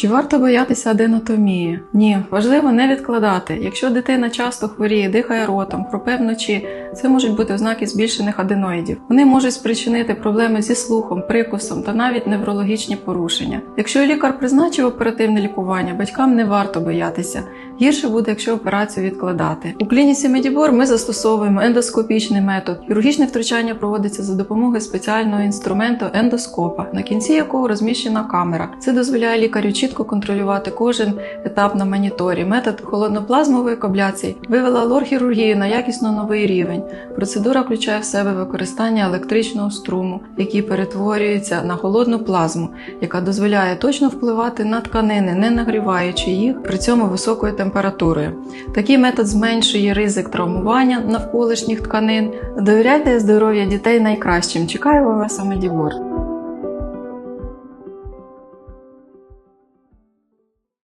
Чи варто боятися аденотомії? Ні, важливо не відкладати. Якщо дитина часто хворіє, дихає ротом, хропе вночі, це можуть бути ознаки збільшених аденоїдів. Вони можуть спричинити проблеми зі слухом, прикусом та навіть неврологічні порушення. Якщо лікар призначив оперативне лікування, батькам не варто боятися. Гірше буде, якщо операцію відкладати. У клініці Медібор ми застосовуємо ендоскопічний метод. Хірургічне втручання проводиться за допомогою спеціального інструменту ендоскопа, на кінці якого розміщена камера. Це дозволяє лікарю чітко контролювати кожен етап на моніторі. Метод холодноплазмової кабляції вивела лор-хірургію на якісно новий рівень. Процедура включає в себе використання електричного струму, який перетворюється на холодну плазму, яка дозволяє точно впливати на тканини, не нагріваючи їх при цьому високою температурою. Такий метод зменшує ризик травмування навколишніх тканин. Довіряйте здоров'я дітей найкращим. Чекаю вас у Медібор.